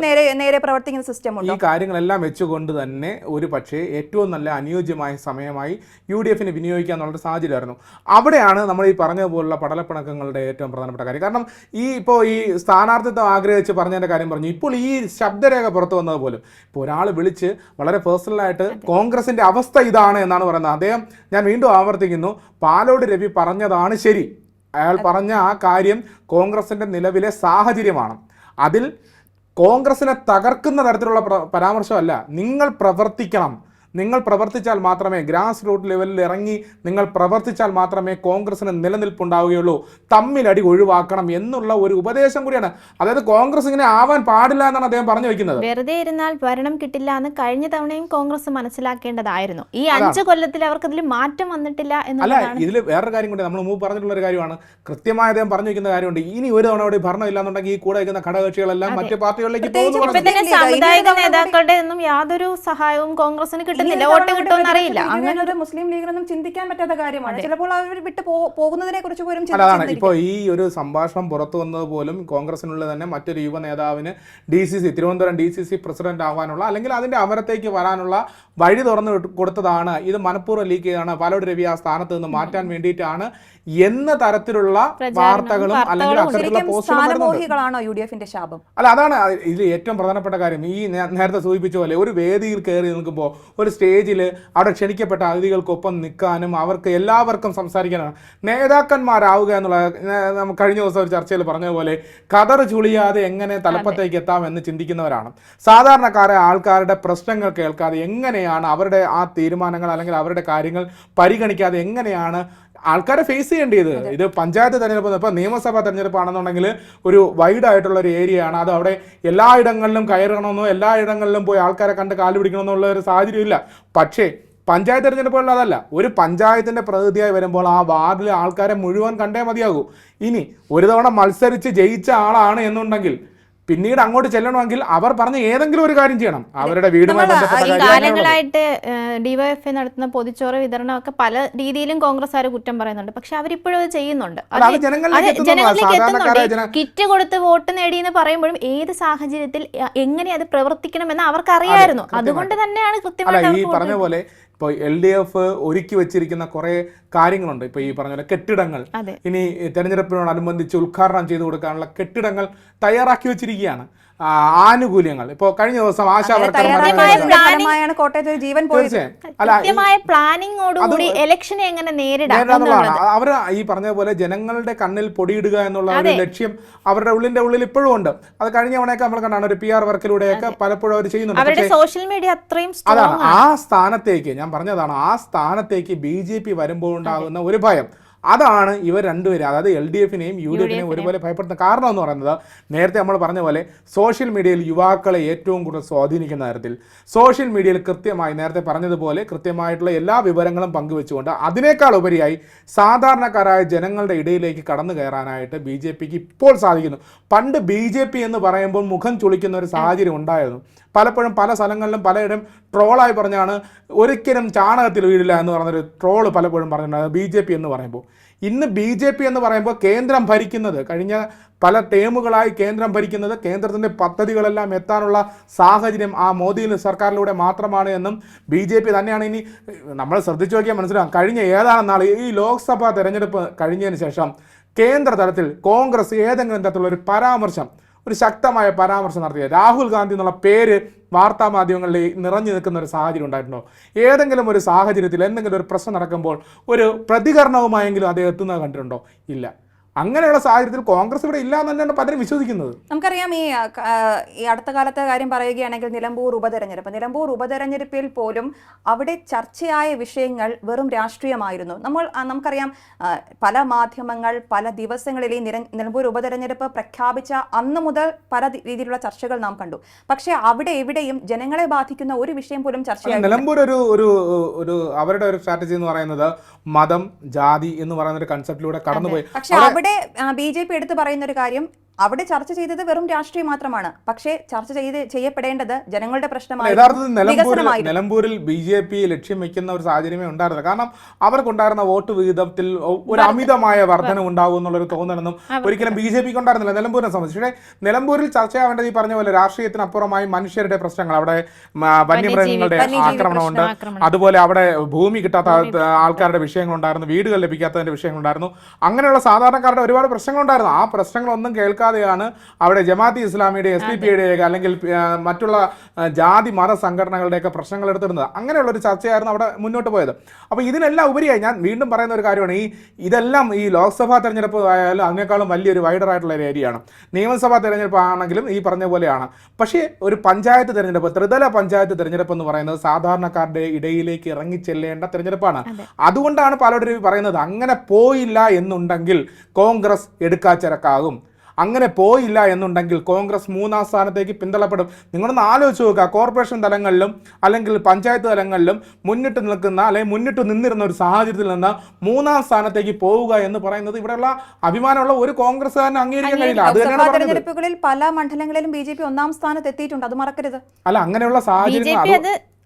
ഈ കാര്യങ്ങളെല്ലാം വെച്ചുകൊണ്ട് തന്നെ ഒരു പക്ഷേ ഏറ്റവും നല്ല അനുയോജ്യമായ സമയമായി യു ഡി എഫിന് വിനിയോഗിക്കാന്നുള്ള സാഹചര്യമായിരുന്നു. അവിടെയാണ് നമ്മൾ ഈ പറഞ്ഞതുപോലുള്ള പടലപ്പിണക്കങ്ങളുടെ ഏറ്റവും പ്രധാനപ്പെട്ട കാര്യം. കാരണം ഈ ഇപ്പോൾ ഈ സ്ഥാനാർത്ഥിത്വം ആഗ്രഹിച്ച് പറഞ്ഞതിന്റെ കാര്യം പറഞ്ഞു. ഇപ്പോൾ ഈ ശബ്ദരേഖ പുറത്തു വന്നത് പോലും ഇപ്പോൾ ഒരാൾ വിളിച്ച് വളരെ പേഴ്സണലായിട്ട് കോൺഗ്രസിന്റെ അവസ്ഥ ഇതാണ് എന്നാണ് പറയുന്നത്. അദ്ദേഹം ഞാൻ വീണ്ടും ആവർത്തിക്കുന്നു പാലോട് രവി പറഞ്ഞതാണ് ശരി. അയാൾ പറഞ്ഞ ആ കാര്യം കോൺഗ്രസിന്റെ നിലവിലെ സാഹചര്യമാണ്. അതിൽ കോൺഗ്രസിനെ തകർക്കുന്ന തരത്തിലുള്ള പ്ര- പരാമർശമല്ല. നിങ്ങൾ പ്രവർത്തിക്കണം. നിങ്ങൾ പ്രവർത്തിച്ചാൽ മാത്രമേ ഗ്രാസ് റൂട്ട് ലെവലിൽ ഇറങ്ങി നിങ്ങൾ പ്രവർത്തിച്ചാൽ മാത്രമേ കോൺഗ്രസിന് നിലനിൽപ്പുണ്ടാവുകയുള്ളൂ. തമ്മിലടി ഒഴിവാക്കണം എന്നുള്ള ഒരു ഉപദേശം കൂടിയാണ്. അതായത് കോൺഗ്രസ് ഇങ്ങനെ ആവാൻ പാടില്ല എന്നാണ് അദ്ദേഹം പറഞ്ഞു വെക്കുന്നത്. വെറുതെ ഇരുന്നാൽ ഭരണം കിട്ടില്ല എന്ന് കഴിഞ്ഞ തവണയും കോൺഗ്രസ് മനസ്സിലാക്കേണ്ടതായിരുന്നു. ഈ അഞ്ച് കൊല്ലത്തിൽ അവർക്ക് അതിൽ മാറ്റം വന്നിട്ടില്ല അല്ല ഇതിൽ വേറൊരു കാര്യം കൂടി നമ്മൾ മുമ്പ് പറഞ്ഞിട്ടുള്ള ഒരു കാര്യമാണ്. കൃത്യമായ അദ്ദേഹം പറഞ്ഞു വെക്കുന്ന കാര്യമുണ്ട്. ഇനി ഒരു തവണ അവിടെ ഭരണം ഇല്ലാന്നുണ്ടെങ്കിൽ ഈ കൂടെ വയ്ക്കുന്ന ഘടകകക്ഷികളെല്ലാം മറ്റു പാർട്ടികളിലേക്ക് പോകുന്നു തന്നെ മുസ്ലിം സാമുദായിക നേതാക്കളുടെ ഒന്നും യാതൊരു സഹായവും കോൺഗ്രസിന് കിട്ടുന്നില്ല. ഇനി വോട്ട് കിട്ടുമെന്ന് അറിയില്ല. അങ്ങനെ ഒരു മുസ്ലിം ലീഗിനൊന്നും ചിന്തിക്കാൻ പറ്റാത്ത കാര്യമാണ്. ചിലപ്പോൾ അവർ വിട്ട് പോകുന്നതിനെ കുറിച്ച് പോലും അതാണ്. ഇപ്പോൾ ഈ ഒരു സംഭാഷണം പുറത്തു വന്നത് പോലും കോൺഗ്രസിനുള്ളിൽ തന്നെ മറ്റൊരു യുവ നേതാവിന് D C C Thiruvananthapuram D C C president ആവാനുള്ള അല്ലെങ്കിൽ അതിന്റെ അമരത്തേക്ക് വരാനുള്ള വഴി തുറന്നു കൊടുത്തതാണ്. ഇത് മനഃപൂർവം ലീക്ക് ചെയ്താണ് പാലോട് രവി ആ സ്ഥാനത്ത് നിന്ന് മാറ്റാൻ വേണ്ടിയിട്ടാണ് എന്ന തരത്തിലുള്ള വാർത്തകളും അല്ലെങ്കിൽ അത്തരത്തിലുള്ള പോസ്റ്റുകളും വരുന്നുണ്ട്. സ്ഥാനമോഹികളാണോ യു ഡി എഫിന്റെ ശാപം? അല്ല അതാണ് ഇതിൽ ഏറ്റവും പ്രധാനപ്പെട്ട കാര്യം. ഈ നേരത്തെ സൂചിപ്പിച്ച പോലെ ഒരു വേദിയിൽ കയറി നിൽക്കുമ്പോൾ ഒരു സ്റ്റേജിൽ അവിടെ ക്ഷണിക്കപ്പെട്ട അതിഥികൾക്കൊപ്പം നിൽക്കാനും അവർക്ക് എല്ലാവർക്കും സംസാരിക്കാനാണ്. നേതാക്കന്മാരാവുക എന്നുള്ള കഴിഞ്ഞ ദിവസം ഒരു ചർച്ചയിൽ പറഞ്ഞ പോലെ കതർ ചുളിയാതെ എങ്ങനെ തലപ്പത്തേക്ക് എത്താം എന്ന് ചിന്തിക്കുന്നവരാണ്. സാധാരണക്കാരെ ആൾക്കാരുടെ പ്രശ്നങ്ങൾ കേൾക്കാതെ എങ്ങനെയാണ് അവരുടെ ആ തീരുമാനങ്ങൾ അല്ലെങ്കിൽ അവരുടെ കാര്യങ്ങൾ പരിഗണിക്കാതെ എങ്ങനെയാണ് ആൾക്കാരെ ഫേസ് ചെയ്യേണ്ടത്? ഇത് പഞ്ചായത്ത് തെരഞ്ഞെടുപ്പ് ഇപ്പൊ നിയമസഭാ തെരഞ്ഞെടുപ്പാണെന്നുണ്ടെങ്കിൽ ഒരു വൈഡ് ആയിട്ടുള്ള ഒരു ഏരിയ ആണ്. അത് അവിടെ എല്ലാ എല്ലായിടങ്ങളിലും കയറണമെന്നോ എല്ലായിടങ്ങളിലും പോയി ആൾക്കാരെ കണ്ട് കാൽ പിടിക്കണമെന്നുള്ള ഒരു സാഹചര്യമില്ല പക്ഷേ പഞ്ചായത്ത് തെരഞ്ഞെടുപ്പുകളിൽ അതല്ല. ഒരു പഞ്ചായത്തിന്റെ പ്രതിനിധിയായി വരുമ്പോൾ ആ വാർഡിൽ ആൾക്കാരെ മുഴുവൻ കണ്ടേ മതിയാകൂ. ഇനി ഒരു തവണ മത്സരിച്ച് ജയിച്ച ആളാണ് എന്നുണ്ടെങ്കിൽ പിന്നീട് അങ്ങോട്ട് ചെല്ലണമെങ്കിൽ അവർ പറഞ്ഞ ഏതെങ്കിലും ഒരു കാര്യം ചെയ്യണം. അവരുടെ വീടുമായി ബന്ധപ്പെട്ട. കാലങ്ങളായിട്ട് ഡിവൈഎഫ്ഐ നടത്തുന്ന പൊതിച്ചോറ് വിതരണമൊക്കെ പല രീതിയിലും കോൺഗ്രസ് ആര് കുറ്റം പറയുന്നുണ്ട്. പക്ഷെ അവരിപ്പോഴും അത് ചെയ്യുന്നുണ്ട്. ജനങ്ങളിലേക്ക് എത്തുന്നുണ്ട്? കിറ്റ് കൊടുത്ത് വോട്ട് നേടി എന്ന് പറയുമ്പോഴും ഏത് സാഹചര്യത്തിൽ എങ്ങനെ അത് പ്രവർത്തിക്കണമെന്ന് അവർക്ക് അറിയായിരുന്നു അതുകൊണ്ട് തന്നെയാണ് കൃത്യമായി കൃത്യമായിട്ട് ഈ പറഞ്ഞ പോലെ ഇപ്പോൾ എൽ ഡി എഫ് ഒരുക്കി വെച്ചിരിക്കുന്ന കുറേ കാര്യങ്ങളുണ്ട്. ഇപ്പോൾ ഈ പറഞ്ഞ പോലെ കെട്ടിടങ്ങൾ. ഇനി തെരഞ്ഞെടുപ്പിനോടനുബന്ധിച്ച് ഉദ്ഘാടനം ചെയ്തു കൊടുക്കാനുള്ള കെട്ടിടങ്ങൾ തയ്യാറാക്കി വെച്ചിരിക്കുകയാണ്. ആനുകൂല്യങ്ങൾ. ഇപ്പോൾ കഴിഞ്ഞ ദിവസം ആശാ വർക്കർമാരാണ് കോട്ടയത്ത് ജീവൻ പ്ലാനിങ്ങോടുകൂടി ഇലക്ഷനെ എങ്ങനെ നേരിടാന്നുള്ളതാണ് അവർ ഈ പറഞ്ഞ പോലെ ജനങ്ങളുടെ കണ്ണിൽ പൊടിയിടുക എന്നുള്ള ഒരു ലക്ഷ്യം അവരുടെ ഉള്ളിന്റെ ഉള്ളിൽ ഇപ്പോഴും ഉണ്ട്. അത് കഴിഞ്ഞ തവണയൊക്കെ നമ്മൾ കണ്ടാണ് ഒരു പി ആർ വർക്കിലൂടെയൊക്കെ പലപ്പോഴും അവർ ചെയ്യുന്നുണ്ട്. അവരുടെ സോഷ്യൽ മീഡിയ അത്രയും അതാണ്. ആ സ്ഥാനത്തേക്ക് ഞാൻ പറഞ്ഞതാണ് ആ സ്ഥാനത്തേക്ക് ബി ജെ പി വരുമ്പോൾ ഉണ്ടാകുന്ന ഒരു ഭയം. അതാണ് ഇവർ രണ്ടുപേരും അതായത് എൽ ഡി എഫിനെയും യു ഡി എഫിനെയും ഒരുപോലെ ഭയപ്പെടുത്തുന്ന കാരണം എന്ന് പറയുന്നത് നേരത്തെ നമ്മൾ പറഞ്ഞ പോലെ സോഷ്യൽ മീഡിയയിൽ യുവാക്കളെ ഏറ്റവും കൂടുതൽ സ്വാധീനിക്കുന്ന തരത്തിൽ. സോഷ്യൽ മീഡിയയിൽ കൃത്യമായി നേരത്തെ പറഞ്ഞതുപോലെ കൃത്യമായിട്ടുള്ള എല്ലാ വിവരങ്ങളും പങ്കുവെച്ചുകൊണ്ട് അതിനേക്കാൾ ഉപരിയായി സാധാരണക്കാരായ ജനങ്ങളുടെ ഇടയിലേക്ക് കടന്നു കയറാനായിട്ട് ബി ജെ പിക്ക് ഇപ്പോൾ സാധിക്കുന്നു. പണ്ട് ബി ജെ പി എന്ന് പറയുമ്പോൾ മുഖം ചുളിക്കുന്ന ഒരു സാഹചര്യം ഉണ്ടായിരുന്നു. പലപ്പോഴും പല സ്ഥലങ്ങളിലും പലയിടം ട്രോളായി പറഞ്ഞാണ് ഒരിക്കലും ചാണകത്തിൽ വീഴില്ല എന്ന് പറഞ്ഞൊരു ട്രോൾ പലപ്പോഴും പറഞ്ഞിട്ടുണ്ട് ബി ജെ പി എന്ന് പറയുമ്പോൾ. ഇന്ന് ബി ജെ പി എന്ന് പറയുമ്പോൾ കേന്ദ്രം ഭരിക്കുന്നത് കഴിഞ്ഞ പല ടേമുകളായി കേന്ദ്രം ഭരിക്കുന്നത് കേന്ദ്രത്തിന്റെ പദ്ധതികളെല്ലാം എത്താനുള്ള സാഹചര്യം ആ മോദി സർക്കാരിലൂടെ മാത്രമാണ് എന്നും ബി ജെ പി തന്നെയാണ് ഇനി നമ്മൾ ശ്രദ്ധിച്ചു നോക്കിയാൽ മനസ്സിലാകും കഴിഞ്ഞ ഏതാനും നാൾ ഈ ലോക്സഭാ തെരഞ്ഞെടുപ്പ് കഴിഞ്ഞതിന് ശേഷം കേന്ദ്ര തലത്തിൽ കോൺഗ്രസ് ഏതെങ്കിലും തരത്തിലുള്ള ഒരു പരാമർശം ഒരു ശക്തമായ പരാമർശം നടത്തിയത് രാഹുൽ ഗാന്ധി എന്നുള്ള പേര് വാർത്താ മാധ്യമങ്ങളിൽ നിറഞ്ഞു നിൽക്കുന്ന ഒരു സാഹചര്യം ഉണ്ടായിട്ടുണ്ടോ? ഏതെങ്കിലും ഒരു സാഹചര്യത്തിൽ എന്തെങ്കിലും ഒരു പ്രശ്നം നടക്കുമ്പോൾ ഒരു പ്രതികരണവുമായെങ്കിലും അദ്ദേഹം എത്തുന്നത് കണ്ടിട്ടുണ്ടോ? ഇല്ല. അങ്ങനെയുള്ള സാഹചര്യത്തിൽ കോൺഗ്രസ് ഇവിടെ ഇല്ല എന്ന് തന്നെയാണ് പലരും വിശ്വസിക്കുന്നത്. നമുക്കറിയാം ഈ ഈ അടുത്ത കാലത്തെ കാര്യം പറയുകയാണെങ്കിൽ നിലമ്പൂർ ഉപതെരഞ്ഞെടുപ്പ്. നിലമ്പൂർ ഉപതെരഞ്ഞെടുപ്പിൽ പോലും അവിടെ ചർച്ചയായ വിഷയങ്ങൾ വെറും രാഷ്ട്രീയമായിരുന്നു. നമ്മൾ നമുക്കറിയാം പല മാധ്യമങ്ങൾ പല ദിവസങ്ങളിൽ ഈ നിര- നിലമ്പൂർ ഉപതെരഞ്ഞെടുപ്പ് പ്രഖ്യാപിച്ച അന്ന് മുതൽ പല രീതിയിലുള്ള ചർച്ചകൾ നാം കണ്ടു. പക്ഷേ അവിടെ എവിടെയും ജനങ്ങളെ ബാധിക്കുന്ന ഒരു വിഷയം പോലും ചർച്ചയായി നിലമ്പൂർ ഒരു ഒരു ഒരു അവരുടെ ഒരു സ്ട്രാറ്റജി എന്ന് പറയുന്നത് മതം ജാതി എന്ന് പറയുന്ന ഒരു കൺസെപ്റ്റിലൂടെ കടന്നുപോയി. പക്ഷെ അവിടെ ബി ജെ പി എടുത്തു പറയുന്ന ഒരു കാര്യം അവിടെ ചർച്ച ചെയ്തത് വെറും രാഷ്ട്രീയം മാത്രമാണ്. പക്ഷേ ചർച്ച ചെയ്ത് ചെയ്യപ്പെടേണ്ടത് ജനങ്ങളുടെ പ്രശ്നമാണ് യഥാർത്ഥത്തിൽ നിലമ്പൂരിൽ ബി ജെ പി ലക്ഷ്യം വെക്കുന്ന ഒരു സാഹചര്യമേ ഉണ്ടായിരുന്നു കാരണം അവർക്കുണ്ടായിരുന്ന വോട്ട് വിഹിതത്തിൽ ഒരു അമിതമായ വർധന ഉണ്ടാകും എന്നുള്ളൊരു തോന്നലൊന്നും ഒരിക്കലും ബി ജെ പിക്ക് ഉണ്ടായിരുന്നില്ല. നിലമ്പൂരിനെ സംബന്ധിച്ച്. പക്ഷേ നിലമ്പൂരിൽ ചർച്ചയാവേണ്ടത് ഈ പറഞ്ഞ പോലെ രാഷ്ട്രീയത്തിനപ്പുറമായി മനുഷ്യരുടെ പ്രശ്നങ്ങൾ. അവിടെ വന്യമൃഗങ്ങളുടെ ആക്രമണമുണ്ട്. അതുപോലെ അവിടെ ഭൂമി കിട്ടാത്ത ആൾക്കാരുടെ വിഷയങ്ങളുണ്ടായിരുന്നു. വീടുകൾ ലഭിക്കാത്തതിന്റെ വിഷയങ്ങളുണ്ടായിരുന്നു. അങ്ങനെയുള്ള സാധാരണക്കാരുടെ ഒരുപാട് പ്രശ്നങ്ങളുണ്ടായിരുന്നു. ആ പ്രശ്നങ്ങളൊന്നും കേൾക്കാതെയാണ് അവിടെ ജമാഅത്ത് ഇസ്ലാമിയുടെ എസ് ഡി പിയുടെയൊക്കെ അല്ലെങ്കിൽ മറ്റുള്ള ജാതി മത സംഘടനകളുടെയൊക്കെ പ്രശ്നങ്ങൾ എടുത്തിരുന്നത് അങ്ങനെയുള്ള ഒരു ചർച്ചയായിരുന്നു അവിടെ മുന്നോട്ട് പോയത്. അപ്പോൾ ഇതിനെല്ലാം ഉപരിയായി ഞാൻ വീണ്ടും പറയുന്ന ഒരു കാര്യമാണ്. ഈ ഇതെല്ലാം ഈ ലോക്സഭാ തെരഞ്ഞെടുപ്പ് ആയാലും അതിനേക്കാളും വലിയൊരു വൈഡർ ആയിട്ടുള്ള ഒരു ഏരിയയാണ്. നിയമസഭാ തെരഞ്ഞെടുപ്പ് ആണെങ്കിലും ഈ പറഞ്ഞ പോലെയാണ്. പക്ഷേ ഒരു പഞ്ചായത്ത് തെരഞ്ഞെടുപ്പ് ത്രിതല പഞ്ചായത്ത് തെരഞ്ഞെടുപ്പ് എന്ന് പറയുന്നത് സാധാരണക്കാരുടെ ഇടയിലേക്ക് ഇറങ്ങിച്ചെല്ലേണ്ട തെരഞ്ഞെടുപ്പാണ്. അതുകൊണ്ടാണ് പലരും പറയുന്നത് അങ്ങനെ പോയില്ല എന്നുണ്ടെങ്കിൽ കോൺഗ്രസ് എടുക്കാച്ചിറക്കാകും അങ്ങനെ പോയില്ല എന്നുണ്ടെങ്കിൽ കോൺഗ്രസ് മൂന്നാം സ്ഥാനത്തേക്ക് പിന്തള്ളപ്പെടും. നിങ്ങളൊന്ന് ആലോചിച്ച് നോക്കുക. കോർപ്പറേഷൻ തലങ്ങളിലും അല്ലെങ്കിൽ പഞ്ചായത്ത് തലങ്ങളിലും മുന്നിട്ട് നിൽക്കുന്ന അല്ലെങ്കിൽ മുന്നിട്ട് നിന്നിരുന്ന ഒരു സാഹചര്യത്തിൽ നിന്ന് മൂന്നാം സ്ഥാനത്തേക്ക് പോവുക എന്ന് പറയുന്നത് ഇവിടെയുള്ള അഭിമാനമുള്ള ഒരു കോൺഗ്രസ്സുകാരന് അംഗീകരിക്കാൻ കഴിയില്ല. അത് തന്നെയാണ് തെരഞ്ഞെടുപ്പുകളിൽ പല മണ്ഡലങ്ങളിലും ബി ജെ പി ഒന്നാം സ്ഥാനത്ത് എത്തിയിട്ടുണ്ട്. അത് മറക്കരുത്. അല്ല അങ്ങനെയുള്ള പി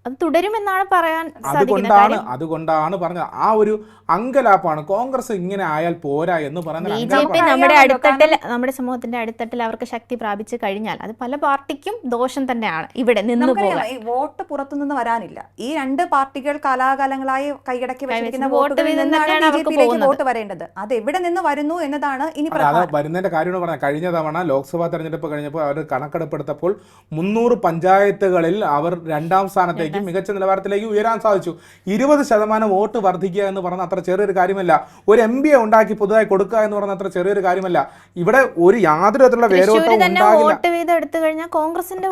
അത് തുടരുമെന്നാണ് പറയാൻ അതുകൊണ്ടാണ് അതുകൊണ്ടാണ് പറഞ്ഞത്. ആ ഒരു അങ്കലാപ്പാണ്. കോൺഗ്രസ് ഇങ്ങനെ ആയാൽ പോരാ എന്ന് പറയുന്നത് ബി ജെ പി നമ്മുടെ നമ്മുടെ സമൂഹത്തിന്റെ അടിത്തട്ടിൽ അവർക്ക് ശക്തി പ്രാപിച്ചു കഴിഞ്ഞാൽ അത് പല പാർട്ടിക്കും ദോഷം തന്നെയാണ് ഇവിടെ നിന്ന് വോട്ട് പുറത്തു ഈ വോട്ട് പുറത്തുനിന്ന് വരാനില്ല. ഈ രണ്ട് പാർട്ടികൾ കാലാകാലങ്ങളായി കൈയടക്കി വെച്ചിരിക്കുന്ന വോട്ട് വോട്ടുകളിൽ നിന്നാണ് തന്നെയാണ് ബി ജെ അവർക്ക് പിയിലേക്ക് വോട്ട് വരേണ്ടത്. അത് എവിടെ നിന്ന് വരുന്നു എന്നതാണ് ഇനി വരുന്നതിന്റെ കാര്യം പറഞ്ഞ കഴിഞ്ഞ തവണ ലോക്സഭാ തെരഞ്ഞെടുപ്പ് കഴിഞ്ഞപ്പോൾ അവർ കണക്കെടുപ്പെടുത്തപ്പോൾ മുന്നൂറ് പഞ്ചായത്തുകളിൽ അവർ രണ്ടാം സ്ഥാനത്തേക്ക് മികച്ച നിലവാരത്തിലേക്ക് ഉയരാൻ സാധിച്ചു. ഇരുപത് ശതമാനം വോട്ട് വർദ്ധിക്കുക എന്ന് പറഞ്ഞ അത്ര ചെറിയൊരു കാര്യമല്ല. ഒരു എം പി ഉണ്ടാക്കി പുതുതായി കൊടുക്കുക എന്ന് പറഞ്ഞ അത്ര ചെറിയൊരു കാര്യമല്ല. ഇവിടെ ഒരു യാതൊരു വിധത്തിലുള്ള വേരോട്ടവും ഉണ്ടാകില്ല.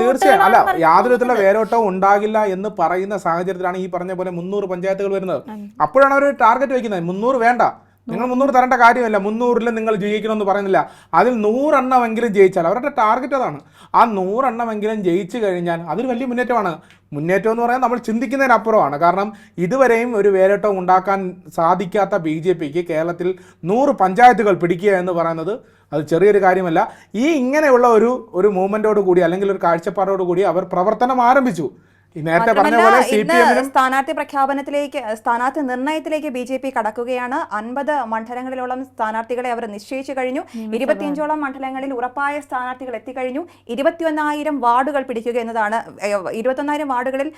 തീർച്ചയായും. അല്ല യാതൊരു വിധത്തിലുള്ള വേരോട്ടവും ഉണ്ടാകില്ല എന്ന് പറയുന്ന സാഹചര്യത്തിലാണ് ഈ പറഞ്ഞ പോലെ മുന്നൂറ് പഞ്ചായത്തുകൾ വരുന്നത്. അപ്പോഴാണ് അവർ ടാർഗറ്റ് വയ്ക്കുന്നത്. മുന്നൂറ് വേണ്ട. നിങ്ങൾ മുന്നൂറ് തരേണ്ട കാര്യമില്ല. മുന്നൂറിൽ നിങ്ങൾ ജയിക്കണമെന്ന് പറയുന്നില്ല. അതിൽ നൂറെണ്ണമെങ്കിലും ജയിച്ചാൽ അവരുടെ ടാർഗറ്റ് അതാണ്. ആ നൂറെണ്ണമെങ്കിലും ജയിച്ചു കഴിഞ്ഞാൽ അതൊരു വലിയ മുന്നേറ്റമാണ്. മുന്നേറ്റം എന്ന് പറയാൻ നമ്മൾ ചിന്തിക്കുന്നതിനപ്പുറമാണ്. കാരണം ഇതുവരെയും ഒരു വേരോട്ടം ഉണ്ടാക്കാൻ സാധിക്കാത്ത ബി ജെ പിക്ക് കേരളത്തിൽ നൂറ് പഞ്ചായത്തുകൾ പിടിക്കുക എന്ന് പറയുന്നത് അത് ചെറിയൊരു കാര്യമല്ല. ഈ ഇങ്ങനെയുള്ള ഒരു ഒരു മൂവ്മെന്റോട് കൂടി അല്ലെങ്കിൽ ഒരു കാഴ്ചപ്പാടോട് കൂടി അവർ പ്രവർത്തനം ആരംഭിച്ചു. നേരത്തെ പറഞ്ഞ പോലെ സി പി ഇന്ന് സ്ഥാനാർത്ഥി പ്രഖ്യാപനത്തിലേക്ക് സ്ഥാനാർത്ഥി നിർണയത്തിലേക്ക് ബി ജെ പി കടക്കുകയാണ്. അൻപത് മണ്ഡലങ്ങളിലോളം സ്ഥാനാർത്ഥികളെ അവർ നിശ്ചയിച്ചു കഴിഞ്ഞു. ഇരുപത്തിയഞ്ചോളം മണ്ഡലങ്ങളിൽ ഉറപ്പായ സ്ഥാനാർത്ഥികൾ എത്തിക്കഴിഞ്ഞു. ഇരുപത്തിയൊന്നായിരം വാർഡുകൾ പിടിക്കുക എന്നതാണ്. ഇരുപത്തൊന്നായിരം വാർഡുകളിൽ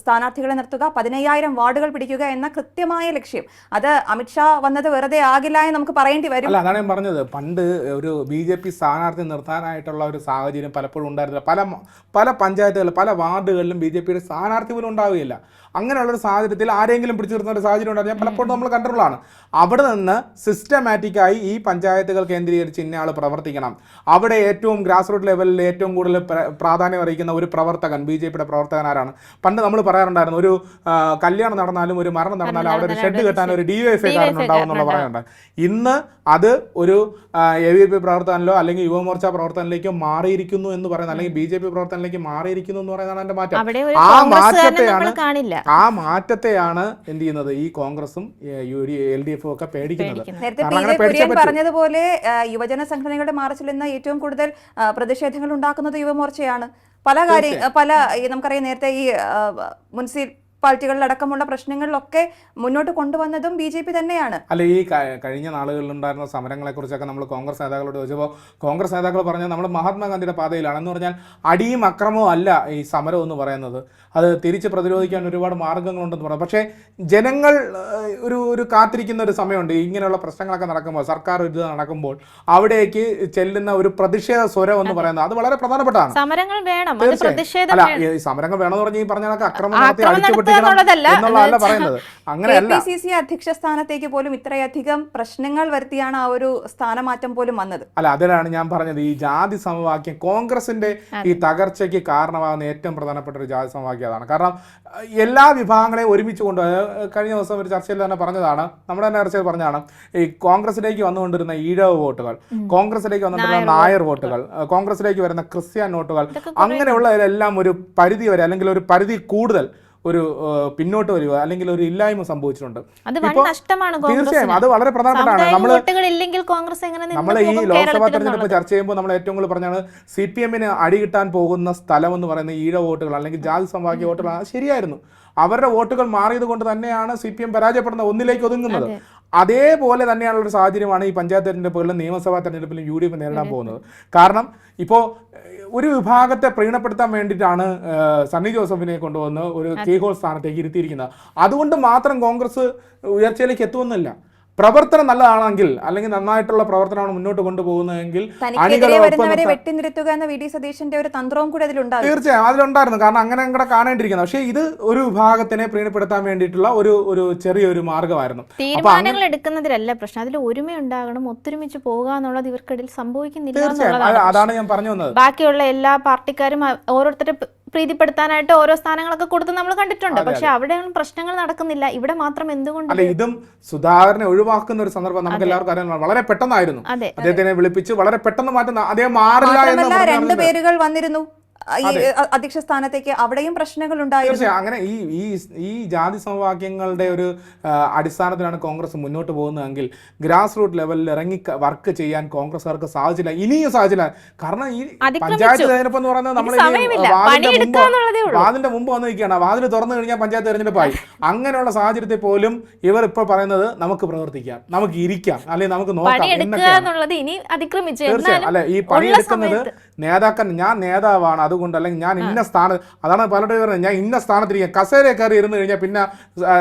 സ്ഥാനാർത്ഥികളെ നിർത്തുക പതിനയ്യായിരം വാർഡുകൾ പിടിക്കുക എന്ന കൃത്യമായ ലക്ഷ്യം. അത് അമിത്ഷാ വന്നത് വെറുതെ ആകില്ല എന്ന് നമുക്ക് പറയേണ്ടി വരും. അല്ല അതാണ് ഞാൻ പറഞ്ഞത്. പണ്ട് ഒരു ബി ജെ പി സ്ഥാനാർത്ഥി നിർത്താനായിട്ടുള്ള ഒരു സാഹചര്യം പലപ്പോഴും ഉണ്ടായിരുന്നില്ല. പല പല പഞ്ചായത്തുകളിലും പല വാർഡുകളിലും ബി ജെ പിയുടെ സ്ഥാനാർത്ഥി പോലും ഉണ്ടാവുകയില്ല. അങ്ങനെയുള്ള ഒരു സാഹചര്യത്തിൽ ആരെങ്കിലും പിടിച്ചു നിർത്തുന്ന ഒരു സാഹചര്യം ഉണ്ടായിരുന്നു ഞാൻ പലപ്പോഴും നമ്മൾ കണ്ടിട്ടുള്ളതാണ്. അവിടെ നിന്ന് സിസ്റ്റമാറ്റിക്കായി ഈ പഞ്ചായത്തുകൾ കേന്ദ്രീകരിച്ച് ഇന്നയാൾ പ്രവർത്തിക്കണം. അവിടെ ഏറ്റവും ഗ്രാസ് റൂട്ട് ലെവലിൽ ഏറ്റവും കൂടുതൽ പ്രാധാന്യം അറിയിക്കുന്ന ഒരു പ്രവർത്തകൻ ബി ജെ പിയുടെ പ്രവർത്തകൻ ആരാണ്? പണ്ട് നമ്മൾ പറയാറുണ്ടായിരുന്നു ഒരു കല്യാണം നടന്നാലും ഒരു മരണം നടന്നാലും അവിടെ ഒരു ഷെഡ് കെട്ടാൻ ഒരു ഡി വൈ എഫ് ഐക്കാരൻ ഉണ്ടാവും എന്നുള്ള പറയുന്നുണ്ട് ഇന്ന് അത് ഒരു എ വി പി പ്രവർത്തനത്തിലോ അല്ലെങ്കിൽ യുവമോർച്ച പ്രവർത്തനത്തിലേക്കോ മാറിയിരിക്കുന്നു എന്ന് പറയുന്നത് അല്ലെങ്കിൽ ബി ജെ പി പ്രവർത്തനത്തിലേക്ക് മാറിയിരിക്കുന്നു എന്ന് പറയുന്നതാണ് എന്റെ മാറ്റം. ആ മാറ്റത്തെയാണ് ആ മാറ്റത്തെയാണ് എന്ത് ചെയ്യുന്നത്? ഈ കോൺഗ്രസും എൽ ഡി എഫും ഒക്കെ പേടിക്കുന്നത്. പറഞ്ഞതുപോലെ യുവജന സംഘടനകളുടെ മാർച്ചിൽ നിന്ന് ഏറ്റവും കൂടുതൽ പ്രതിഷേധങ്ങൾ ഉണ്ടാക്കുന്നത് യുവമോർച്ചയാണ്. പല കാര്യ പല നമുക്കറിയാം നേരത്തെ ഈ ആ, മുനിസിപ്പാലിറ്റികളിലടക്കമുള്ള പ്രശ്നങ്ങളിലൊക്കെ മുന്നോട്ട് കൊണ്ടുവന്നതും ബി ജെ പി തന്നെയാണ്. അല്ല ഈ കഴിഞ്ഞ നാളുകളിലുണ്ടായിരുന്ന സമരങ്ങളെ കുറിച്ചൊക്കെ നമ്മൾ കോൺഗ്രസ് നേതാക്കളോട് ചോദിച്ചപ്പോൾ കോൺഗ്രസ് നേതാക്കൾ പറഞ്ഞാൽ നമ്മൾ മഹാത്മാഗാന്ധിയുടെ പാതയിലാണെന്ന് പറഞ്ഞാൽ അടിയും അക്രമവും അല്ല ഈ സമരം എന്ന് പറയുന്നത്. അത് തിരിച്ച് പ്രതിരോധിക്കാൻ ഒരുപാട് മാർഗങ്ങളുണ്ടെന്ന് പറഞ്ഞു. പക്ഷേ ജനങ്ങൾ ഒരു ഒരു കാത്തിരിക്കുന്ന ഒരു സമയമുണ്ട്. ഇങ്ങനെയുള്ള പ്രശ്നങ്ങളൊക്കെ നടക്കുമ്പോൾ സർക്കാർ ഒരു ഇത് നടക്കുമ്പോൾ അവിടേക്ക് ചെല്ലുന്ന ഒരു പ്രതിഷേധ സ്വരം എന്ന് പറയുന്നത് അത് വളരെ പ്രധാനപ്പെട്ടതാണ്. സമരങ്ങൾ വേണം. അത് തീർച്ചയായും. പ്രതിഷേധം അല്ല ഈ സമരങ്ങൾ വേണമെന്ന് പറഞ്ഞാൽ ഈ പറഞ്ഞ കണക്ക് അക്രമം നടത്തി എന്നുള്ളതല്ല. എന്നുള്ളതല്ല എന്ന് പറയുന്നത്. കെ അങ്ങനെയല്ല പി സി സി അധ്യക്ഷ സ്ഥാനത്തേക്ക് പോലും ഇത്രയധികം പ്രശ്നങ്ങൾ വരുത്തിയാണ് ആ ഒരു സ്ഥാനമാറ്റം പോലും വന്നത്. അല്ല അതിലാണ് ഞാൻ പറഞ്ഞത്. ഈ ജാതി സമവാക്യം കോൺഗ്രസിന്റെ ഈ തകർച്ചയ്ക്ക് കാരണമാകുന്ന ഏറ്റവും പ്രധാനപ്പെട്ട ഒരു ജാതി സമവാക്യം അതാണ്. കാരണം എല്ലാ വിഭാഗങ്ങളെയും ഒരുമിച്ച് കൊണ്ട് കഴിഞ്ഞ ദിവസം ഒരു ചർച്ചയിൽ തന്നെ പറഞ്ഞതാണ്. നമ്മുടെ തന്നെ ചർച്ചയിൽ പറഞ്ഞതാണ്. ഈ കോൺഗ്രസിലേക്ക് വന്നുകൊണ്ടിരുന്ന ഈഴവ് വോട്ടുകൾ കോൺഗ്രസിലേക്ക് വന്നുകൊണ്ടിരുന്ന നായർ വോട്ടുകൾ. കോൺഗ്രസിലേക്ക് വരുന്ന ക്രിസ്ത്യൻ വോട്ടുകൾ അങ്ങനെയുള്ളതിലെല്ലാം ഒരു പരിധി വരെ അല്ലെങ്കിൽ ഒരു പരിധി കൂടുതൽ ഒരു പിന്നോട്ട് വരിക അല്ലെങ്കിൽ ഒരു ഇല്ലായ്മ സംഭവിച്ചിട്ടുണ്ട്. തീർച്ചയായും അത് വളരെ പ്രധാനപ്പെട്ടാണ് നമ്മൾ നമ്മൾ ഈ ലോക്സഭാ തെരഞ്ഞെടുപ്പ് ചർച്ച ചെയ്യുമ്പോൾ നമ്മൾ ഏറ്റവും കൂടുതൽ പറഞ്ഞാണ് സി പി എമ്മിന് അടി കിട്ടാൻ പോകുന്ന സ്ഥലം എന്ന് പറയുന്നത് ഈഴ വോട്ടുകൾ അല്ലെങ്കിൽ ജാതി സംഭാഗ്യ വോട്ടുകൾ അത് ശരിയായിരുന്നു. അവരുടെ വോട്ടുകൾ മാറിയത് കൊണ്ട് തന്നെയാണ് സി പി എം പരാജയപ്പെടുന്ന ഒന്നിലേക്ക് ഒതുങ്ങുന്നത്. അതേപോലെ തന്നെയുള്ള ഒരു സാഹചര്യമാണ് ഈ പഞ്ചായത്ത് തെരഞ്ഞെടുപ്പുകളിലും നിയമസഭാ തെരഞ്ഞെടുപ്പിലും യു ഡി എഫ് നേരിടാൻ പോകുന്നത്. കാരണം ഇപ്പോൾ ഒരു വിഭാഗത്തെ പ്രീണപ്പെടുത്താൻ വേണ്ടിയിട്ടാണ് സണ്ണി ജോസഫിനെ കൊണ്ടുവന്ന് ഒരു കീ ഹോൾ സ്ഥാനത്തേക്ക് ഇരുത്തിയിരിക്കുന്നത്. അതുകൊണ്ട് മാത്രം കോൺഗ്രസ് ഉയർച്ചയിലേക്ക് എത്തുമെന്നില്ല. പ്രവർത്തനം നല്ലതാണെങ്കിൽ അല്ലെങ്കിൽ നന്നായിട്ടുള്ള പ്രവർത്തനമാണ് മുന്നോട്ട് കൊണ്ടുപോകുന്നതെങ്കിൽ വെട്ടിനിരുത്തുക എന്ന വി. ഡി. സതീശന്റെ ഒരു തന്ത്രവും കൂടെ അതിലുണ്ടാകും തീർച്ചയായും അതിലുണ്ടായിരുന്നു. കാരണം അങ്ങനെ അങ്ങനെ കാണേണ്ടിയിരിക്കുന്നത് പക്ഷേ ഇത് ഒരു വിഭാഗത്തിനെ പ്രീണപ്പെടുത്താൻ വേണ്ടിയിട്ടുള്ള ഒരു ഒരു ചെറിയൊരു മാർഗമായിരുന്നു തീരുമാനങ്ങൾ എടുക്കുന്നതിലല്ല പ്രശ്നം. അതിൽ ഒരുമ ഉണ്ടാകണം ഒത്തൊരുമിച്ച് പോകുക എന്നുള്ളത് ഇവർക്കിടയിൽ സംഭവിക്കുന്നില്ല അതാണ് ഞാൻ പറഞ്ഞു വന്നത്. ബാക്കിയുള്ള എല്ലാ പാർട്ടിക്കാരും ഓരോരുത്തരെ പ്രീതിപ്പെടുത്താനായിട്ട് ഓരോ സ്ഥാനങ്ങളൊക്കെ കൊടുത്ത് നമ്മൾ കണ്ടിട്ടുണ്ട്. പക്ഷെ അവിടെയൊന്നും പ്രശ്നങ്ങൾ നടക്കുന്നില്ല. ഇവിടെ മാത്രം എന്തുകൊണ്ട് അല്ല ഇതും സുധാകരനെ ഒഴിവാക്കുന്ന ഒരു സന്ദർഭം നമുക്ക് എല്ലാവർക്കും അറിയാൻ വളരെ പെട്ടെന്നായിരുന്നു. അദ്ദേഹത്തിനെ വിളിപ്പിച്ച് വളരെ പെട്ടെന്ന് മാറ്റുന്ന അദ്ദേഹം മാറില്ല രണ്ട് പേരുകൾ വന്നിരുന്നു. അധ്യക്ഷ സ്ഥാനത്തേക്ക് അവിടെയും പ്രശ്നങ്ങൾ ഉണ്ടായിരുന്നു. അങ്ങനെ ഈ ഈ ഈ ജാതി സമവാക്യങ്ങളുടെ ഒരു അടിസ്ഥാനത്തിലാണ് കോൺഗ്രസ് മുന്നോട്ട് പോകുന്നതെങ്കിൽ ഗ്രാസ് റൂട്ട് ലെവലിൽ ഇറങ്ങി വർക്ക് ചെയ്യാൻ കോൺഗ്രസ്സുകാർക്ക് സാധിച്ചില്ല ഇനിയും സാധിച്ചില്ല. കാരണം ഈ പഞ്ചായത്ത് തെരഞ്ഞെടുപ്പ് എന്ന് പറയുന്നത് നമ്മൾ. വാതിന്റെ മുമ്പ് വന്ന് നിൽക്കുകയാണ് വാതിൽ തുറന്നു കഴിഞ്ഞാൽ പഞ്ചായത്ത് തെരഞ്ഞെടുപ്പായി. അങ്ങനെയുള്ള സാഹചര്യത്തിൽ പോലും ഇവർ ഇപ്പോൾ പറയുന്നത് നമുക്ക് പ്രവർത്തിക്കാം നമുക്ക് ഇരിക്കാം അല്ലെങ്കിൽ നമുക്ക് നോക്കാം തീർച്ചയായും. അല്ലെ ഈ പണിയെടുക്കുന്നത് നേതാക്കൻ ഞാൻ നേതാവാണ് അതുകൊണ്ട് അല്ലെങ്കിൽ ഞാൻ ഇന്ന സ്ഥാനം അതാണ് പലരും പറയുന്നത് ഞാൻ ഇന്ന സ്ഥാനത്തിരിക്കുക കസേര കയറി ഇരുന്ന് കഴിഞ്ഞാൽ പിന്നെ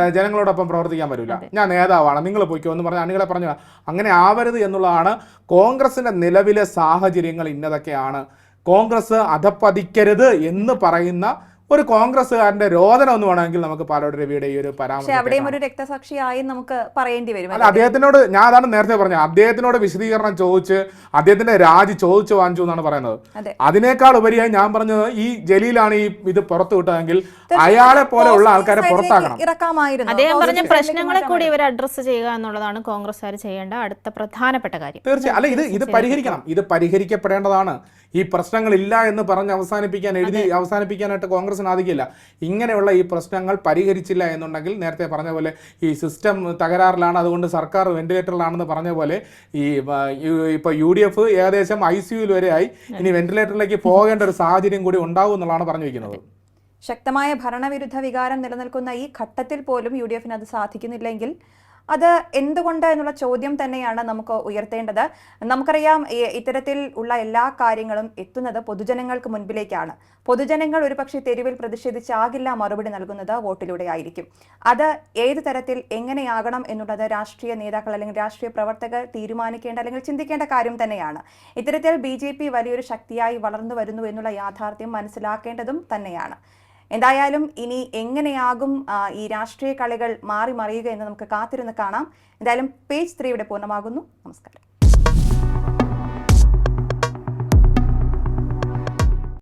ജനങ്ങളോടൊപ്പം പ്രവർത്തിക്കാൻ പറ്റില്ല ഞാൻ നേതാവാണ് നിങ്ങൾ പോയിക്കോ എന്ന് പറഞ്ഞ അണികളെ പറഞ്ഞു അങ്ങനെ ആവരുത് എന്നുള്ളതാണ് കോൺഗ്രസിന്റെ നിലവിലെ സാഹചര്യങ്ങൾ ഇന്നതൊക്കെയാണ്. കോൺഗ്രസ് അധപ്പതിക്കരുത് എന്ന് പറയുന്ന ഒരു കോൺഗ്രസ്സുകാരന്റെ രോദനം എന്ന് വേണമെങ്കിൽ നമുക്ക് പാലോട് രവിയുടെ ഈ ഒരു പരാമർശം അവിടെയും ഒരു രക്തസാക്ഷിയായി നമുക്ക് പറയേണ്ടി വരും അല്ല അദ്ദേഹത്തിനോട് ഞാൻ അതാണ് നേരത്തെ പറഞ്ഞത്. അദ്ദേഹത്തിനോട് വിശദീകരണം ചോദിച്ച് അദ്ദേഹത്തിന്റെ രാജി ചോദിച്ചു വാങ്ങിച്ചു എന്നാണ് പറയുന്നത്. അതിനേക്കാൾ ഉപരിയായി ഞാൻ പറഞ്ഞത് ഈ ജലീലാണ് ഈ ഇത് പുറത്തു വിട്ടതെങ്കിൽ അയാളെ പോലെയുള്ള ആൾക്കാരെ പുറത്താക്കണം. ഇറക്കാമായിരുന്നു. അദ്ദേഹം പറഞ്ഞ പ്രശ്നങ്ങളെ കൂടി ഇവർ അഡ്രസ്സ് ചെയ്യുക എന്നുള്ളതാണ് കോൺഗ്രസ്സുകാർ ചെയ്യേണ്ട അടുത്ത പ്രധാനപ്പെട്ട കാര്യം. തീർച്ചയായും. അല്ല ഇത് ഇത് പരിഹരിക്കണം. ഇത് പരിഹരിക്കപ്പെടേണ്ടതാണ്. ഈ പ്രശ്നങ്ങളില്ല എന്ന് പറഞ്ഞ് അവസാനിപ്പിക്കാൻ എഴുതി അവസാനിപ്പിക്കാനായിട്ട് കോൺഗ്രസിന് ആധിക്കില്ല ഇങ്ങനെയുള്ള ഈ പ്രശ്നങ്ങൾ പരിഹരിച്ചില്ല എന്നുണ്ടെങ്കിൽ നേരത്തെ പറഞ്ഞ പോലെ ഈ സിസ്റ്റം തകരാറിലാണ്. അതുകൊണ്ട് സർക്കാർ വെന്റിലേറ്ററിലാണെന്ന് പറഞ്ഞ പോലെ ഈ ഇപ്പോൾ യു- ഇപ്പൊ യു ഡി എഫ് ഏകദേശം ഐ സി വരെയായി ഇനി വെന്റിലേറ്ററിലേക്ക് പോകേണ്ട ഒരു സാഹചര്യം കൂടി ഉണ്ടാവും എന്നുള്ളതാണ് പറഞ്ഞു വയ്ക്കുന്നത് ശക്തമായ ഭരണവിരുദ്ധ വികാരം നിലനിൽക്കുന്ന ഈ ഘട്ടത്തിൽ പോലും യു ഡി എഫിന് അത് സാധിക്കുന്നില്ലെങ്കിൽ അത് എന്തുകൊണ്ട് എന്നുള്ള ചോദ്യം തന്നെയാണ് നമുക്ക് ഉയർത്തേണ്ടത്. നമുക്കറിയാം ഇത്തരത്തിൽ ഉള്ള എല്ലാ കാര്യങ്ങളും എത്തുന്നത് പൊതുജനങ്ങൾക്ക് മുൻപിലേക്കാണ്. പൊതുജനങ്ങൾ ഒരുപക്ഷെ തെരുവിൽ പ്രതിഷേധിച്ചാകില്ല മറുപടി നൽകുന്നത് വോട്ടിലൂടെ ആയിരിക്കും. അത് ഏത് തരത്തിൽ എങ്ങനെയാകണം എന്നുള്ളത് രാഷ്ട്രീയ നേതാക്കൾ അല്ലെങ്കിൽ രാഷ്ട്രീയ പ്രവർത്തകർ തീരുമാനിക്കേണ്ട അല്ലെങ്കിൽ ചിന്തിക്കേണ്ട കാര്യം തന്നെയാണ്. ഇത്തരത്തിൽ ബി വലിയൊരു ശക്തിയായി വളർന്നു വരുന്നു എന്നുള്ള യാഥാർത്ഥ്യം മനസ്സിലാക്കേണ്ടതും തന്നെയാണ്. എന്തായാലും ഇനി എങ്ങനെയാകും ഈ രാഷ്ട്രീയ കളികൾ മാറി മറിയുക എന്ന് നമുക്ക് കാത്തിരുന്ന് കാണാം. എന്തായാലും പേജ് ത്രീ ഇവിടെ പൂർണമാകുന്നു. നമസ്കാരം.